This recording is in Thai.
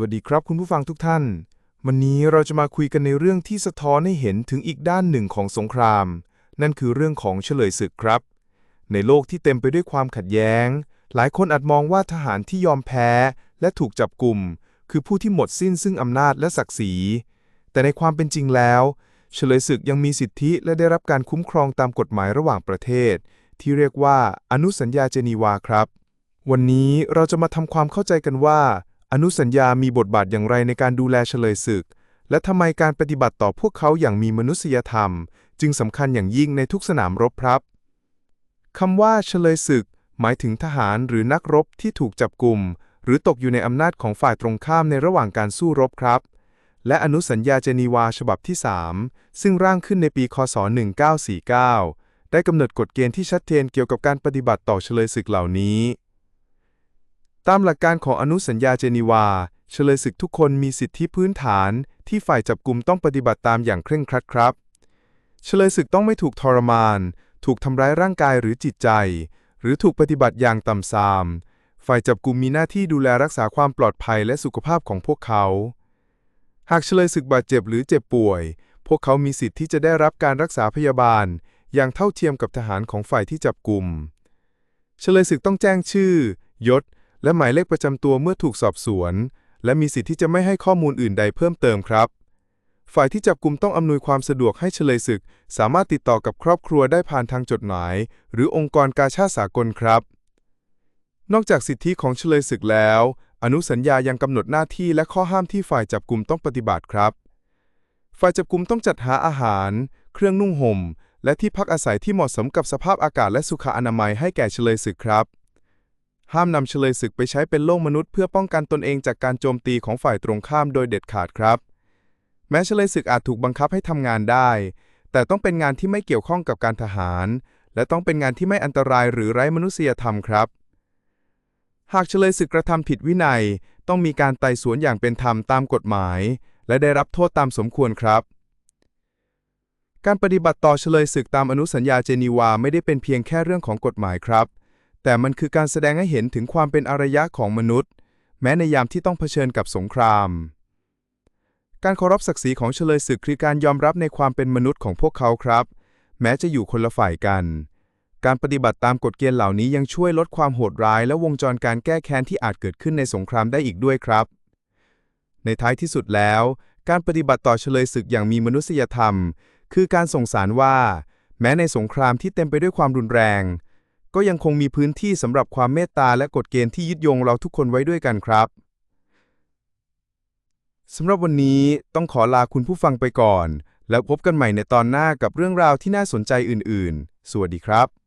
วัสดีครับคุณผู้ฟังทุกท่าน วันนี้เราจะมาคุยกันในเรื่องที่สะท้อนให้เห็นถึงอีกด้านหนึ่งของสงคราม นั่นคือเรื่องของเฉลยศึกครับ ในโลกที่เต็มไปด้วยความขัดแย้ง หลายคนอาจมองว่าทหารที่ยอมแพ้ และถูกจับกลุ่ม คือผู้ที่หมดสิ้นซึ่งอำนาจและศักดิ์ศรี แต่ในความเป็นจริงแล้ว เฉลยศึกยังมีสิทธิและได้รับการคุ้มครองตามกฎหมายระหว่างประเทศ ที่เรียกว่าอนุสัญญาเจนีวาครับ วันนี้เราจะมาทำความเข้าใจกันว่า อนุสัญญามีบทบาทอย่างไรในการดูแลเฉลยศึก และทำไมการปฏิบัติต่อพวกเขาอย่างมีมนุษยธรรม จึงสำคัญอย่างยิ่งในทุกสนามรบครับคำว่าเฉลยศึก หมายถึงทหารหรือนักรบที่ถูกจับกลุ่ม หรือตกอยู่ในอำนาจของฝ่ายตรงข้ามในระหว่างการสู้รบครับ และอนุสัญญาเจนีวาฉบับที่ 3 ซึ่งร่างขึ้นในปีคศ 1949 ได้กำหนดกฎเกณฑ์ที่ชัดเจนเกี่ยวกับการปฏิบัติต่อเฉลยศึกเหล่านี้ ตามหลักการของอนุสัญญาเจนีวา เฉลยศึกทุกคนมีสิทธิพื้นฐาน ที่ฝ่ายจับกลุ่มต้องปฏิบัติตามอย่างเคร่งครัดครับ เฉลยศึกต้องไม่ถูกทรมาน ถูกทำร้ายร่างกายหรือจิตใจ หรือถูกปฏิบัติอย่างต่ำทราม ฝ่ายจับกลุ่มมีหน้าที่ดูแลรักษาความปลอดภัยและสุขภาพของพวกเขา หากเฉลยศึกบาดเจ็บหรือเจ็บป่วย พวกเขามีสิทธิ์ที่จะได้รับการรักษาพยาบาล อย่างเท่าเทียมกับทหารของฝ่ายที่จับกลุ่มเฉลยศึกต้องแจ้งชื่อ ยศ และหมายเลขประจำตัวเมื่อถูกสอบสวน และมีสิทธิ์ที่จะไม่ให้ข้อมูลอื่นใดเพิ่มเติมครับ ฝ่ายที่จับกลุ่มต้องอำนวยความสะดวกให้เฉลยศึก สามารถติดต่อกับครอบครัวได้ผ่านทางจดหมาย หรือองค์กรกาชาติสากลครับ นอกจากสิทธิของเฉลยศึกแล้ว อนุสัญญายังกำหนดหน้าที่และข้อห้ามที่ฝ่ายจับกลุ่มต้องปฏิบัติครับ ฝ่ายจับกลุ่มต้องจัดหาอาหาร เครื่องนุ่งห่มและที่พักอาศัยที่เหมาะสมกับสภาพอากาศและสุขอนามัยให้แก่เฉลยศึกครับ ห้ามนำเฉลยศึกไปใช้เป็นโล่มนุษย์เพื่อป้องกันตนเองจากการโจมตีของฝ่ายตรงข้ามโดยเด็ดขาดครับ แม้เฉลยศึกอาจถูกบังคับให้ทำงานได้ แต่ต้องเป็นงานที่ไม่เกี่ยวข้องกับการทหาร และต้องเป็นงานที่ไม่อันตรายหรือไร้มนุษยธรรมครับ หากเฉลยศึกกระทำผิดวินัย ต้องมีการไต่สวนอย่างเป็นธรรมตามกฎหมาย และได้รับโทษตามสมควรครับการปฏิบัติต่อเฉลยศึกตามอนุสัญญาเจนีวาไม่ได้เป็นเพียงแค่เรื่องของกฎหมายครับ แต่มันคือการแสดงให้เห็นถึงความเป็นอารยะของมนุษย์ แม้ในยามที่ต้องเผชิญกับสงคราม การเคารพศักดิ์ศรีของเฉลยศึกคือการยอมรับในความเป็นมนุษย์ของพวกเขาครับ แม้จะอยู่คนละฝ่ายกัน การปฏิบัติตามกฎเกณฑ์เหล่านี้ยังช่วยลดความโหดร้าย และวงจรการแก้แค้นที่อาจเกิดขึ้นในสงครามได้อีกด้วยครับ ในท้ายที่สุดแล้ว การปฏิบัติต่อเฉลยศึกอย่างมีมนุษยธรรม คือการส่งสารว่า แม้ในสงครามที่เต็มไปด้วยความรุนแรง ก็ยังคงมีพื้นที่สำหรับความเมตตาและกฎเกณฑ์ที่ยึดโยงเราทุกคนไว้ด้วยกันครับสำหรับวันนี้ต้องขอลาคุณผู้ฟังไปก่อน แล้วพบกันใหม่ในตอนหน้ากับเรื่องราวที่น่าสนใจอื่น ๆ สวัสดีครับ